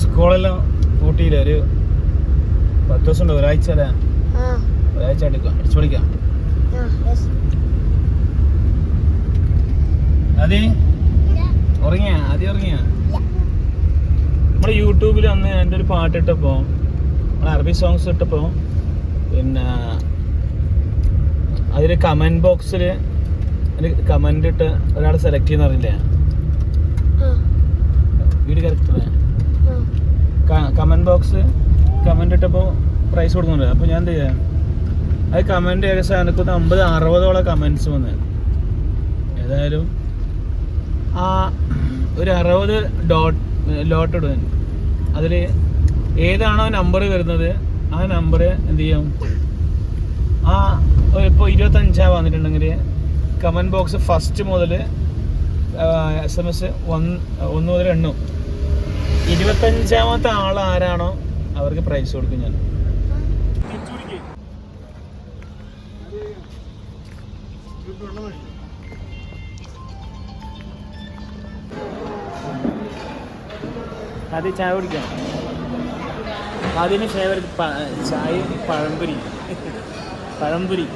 സ്കൂളെല്ലാം കൂട്ടിയില്ല ഒരു പത്ത് ദിവസം ഉണ്ട് ഒരാഴ്ച അല്ലേ? ഒരാഴ്ച എടുക്കാം അടിച്ചു പഠിക്കാം അതെ ഉറങ്ങിയ? ആദ്യം ഉറങ്ങിയ? നമ്മുടെ യൂട്യൂബിൽ അന്ന് എന്റെ ഒരു പാട്ട് ഇട്ടപ്പോൾ നമ്മൾ അറബി സോങ്സ് ഇട്ടപ്പോൾ പിന്നെ അതിൽ കമന്റ് ബോക്സിൽ കമന്റ് ഇട്ട് ഒരാൾ സെലക്ട് ചെയ്യുന്ന അറിയില്ലേ ആ വീട് കറക്റ്റ് ആ കമന്റ് ബോക്സ് കമന്റ് ഇട്ടപ്പോൾ പ്രൈസ് കൊടുക്കുന്നുണ്ട്. അപ്പോൾ ഞാൻ എന്ത് ചെയ്യാം? അത് കമന്റ് ഏകദേശം എനിക്കൊന്ന് അമ്പത് അറുപതോളം കമന്റ്സ് വന്ന്. ഏതായാലും ആ ഒരു അറുപത് ഡോട്ട് ലോട്ട് ഇടുന്നു അതിൽ ഏതാണോ നമ്പർ വരുന്നത് ആ നമ്പർ എന്ത് ചെയ്യും? ആ ഇപ്പോൾ ഇരുപത്തഞ്ചാ വന്നിട്ടുണ്ടെങ്കിൽ കമന്റ് ബോക്സ് ഫസ്റ്റ് മുതൽ എസ് എം എസ് ഒന്ന് ഒന്ന് മുതൽ എണ്ണും. ഇരുപത്തഞ്ചാമത്തെ ആൾ ആരാണോ അവർക്ക് പ്രൈസ് കൊടുക്കും ഞാൻ. ആദ്യം ചായ കുടിക്കാം. അതിന് ഫേവറേറ്റ് ചായ പഴംപൊരി പഴംപൊരി.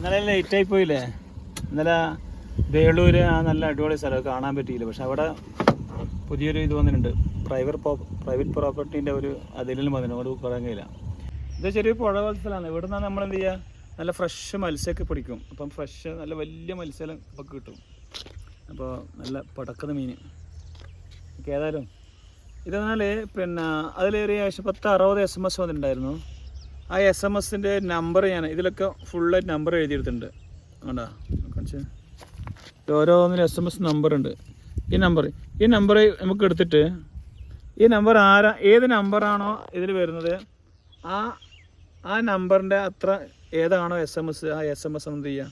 ഇന്നലെ ലേറ്റ് ആയി പോയില്ലേ? ഇന്നലെ വേളൂര് ആ നല്ല അടിപൊളി സ്ഥലം കാണാൻ പറ്റിയില്ല. പക്ഷെ അവിടെ പുതിയൊരു ഇത് വന്നിട്ടുണ്ട്. പ്രൈവറ്റ് പ്രൈവറ്റ് പ്രോപ്പർട്ടീന്റെ ഒരു അതിലും വന്നിട്ടുണ്ട്. അവിടെ കുറങ്ങില്ല ഇത് ചെറിയ പുഴ പോലത്തെ സ്ഥലമാണ്. ഇവിടെ നിന്നാണ് നമ്മൾ എന്ത് ചെയ്യുക നല്ല ഫ്രഷ് മത്സ്യമൊക്കെ പിടിക്കും. അപ്പം ഫ്രഷ് നല്ല വലിയ മത്സ്യം ഒക്കെ കിട്ടും. അപ്പോൾ നല്ല പടക്കുന്ന മീൻ ഏതായാലും. ഇതെന്നാൽ പിന്നെ അതിലേറെ ഏകദേശം പത്ത് അറുപത് എസ് എം എസ് വന്നിട്ടുണ്ടായിരുന്നു. ആ എസ് എം എസിന്റെ നമ്പർ ഞാൻ ഇതിലൊക്കെ ഫുള്ളായിട്ട് നമ്പർ എഴുതിയെടുത്തിട്ടുണ്ട്. വേണ്ടാ കാണിച്ച്. ഓരോന്നിനും എസ് എം എസ് നമ്പർ ഉണ്ട്. ഈ നമ്പർ ഈ നമ്പർ നമുക്ക് എടുത്തിട്ട് ഈ നമ്പർ ആരാ ഏത് നമ്പറാണോ ഇതിൽ വരുന്നത് ആ ആ നമ്പറിന്റെ അത്ര ഏതാണോ എസ് എം എസ് ആ എസ് എം എസ് എന്ത് ചെയ്യുക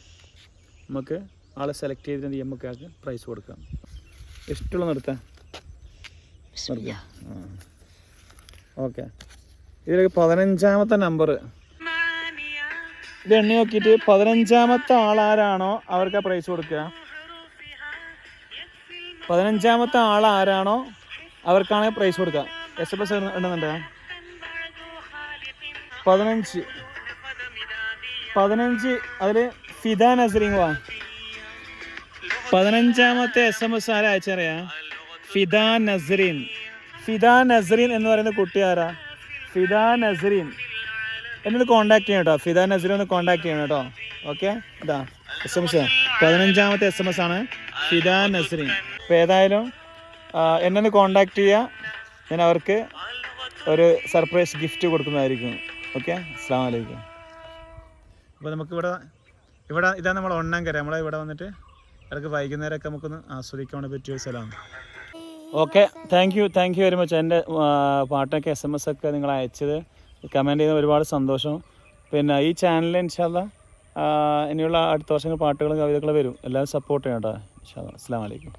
നമുക്ക് ആളെ സെലക്ട് ചെയ്തിട്ട് എന്ത് ചെയ്യാം? നമുക്ക് ആൾക്ക് പ്രൈസ് കൊടുക്കാം. ഇഷ്ടമുള്ള നിർത്താം. ഓക്കെ ഇതിലേക്ക് പതിനഞ്ചാമത്തെ നമ്പർ ഇത് എണ്ണി നോക്കിയിട്ട് പതിനഞ്ചാമത്തെ ആളാരാണോ അവർക്ക് പ്രൈസ് കൊടുക്കുക. പതിനഞ്ചാമത്തെ ആൾ ആരാണോ അവർക്കാണ് പ്രൈസ് കൊടുക്കുക. എസ് എം എസ് എണ്ണുന്നുണ്ട്? പതിനഞ്ച്. പതിനഞ്ച് അതിൽ ഫിദ നസറിംഗ് വാ. പതിനഞ്ചാമത്തെ എസ് എം എസ് ആരാ അയച്ചറിയാ? ഫിദ നസറീൻ. ഫിദ നസറീൻ എന്ന് പറയുന്ന കുട്ടി ആരാ? ഫിദ നസറീൻ എന്നോട് കോണ്ടാക്ട് ചെയ്യണം കേട്ടോ. ഫിദ നസറിൻ ഒന്ന് കോണ്ടാക്ട് ചെയ്യണം കേട്ടോ. ഓക്കെ ഇതാ എസ് എം എസ് പതിനഞ്ചാമത്തെ എസ് എം എസ് ആണ് ഫിദ നസറീൻ അപ്പോൾ ഏതായാലും എന്നൊന്ന് എന്നെ കോണ്ടാക്ട് ചെയ്യുക ഞാൻ അവർക്ക് ഒരു സർപ്രൈസ് ഗിഫ്റ്റ് കൊടുക്കുന്നതായിരിക്കും. ഓക്കെ അസ്സാം വലൈക്കും അപ്പോൾ നമുക്കിവിടെ ഇവിടെ ഇതാണ് നമ്മൾ ഒണ്ണാങ്കര നമ്മളെ ഇവിടെ വന്നിട്ട് ഇടയ്ക്ക് വൈകുന്നേരമൊക്കെ നമുക്കൊന്ന് ആസ്വദിക്കാൻ പറ്റിയ സ്ഥലമാണ്. Okay thank you thank you very much എന്റെ പാട്ടൊക്കെ എസ് എം എസ് ഒക്കെ നിങ്ങൾ അയച്ചത് കമന്റ് ചെയ്ത ഒരുപാട് സന്തോഷം. പിന്നെ ഈ ചാനലിൽ ഇൻഷാല്ല ഇനിയുള്ള അടുത്ത വർഷങ്ങൾ പാട്ടുകളും കവിതകളും വരും. എല്ലാവരും സപ്പോർട്ട് ചെയ്യണം കേട്ടോ. ഇൻഷാല്ല അസ്സാം വലൈക്കും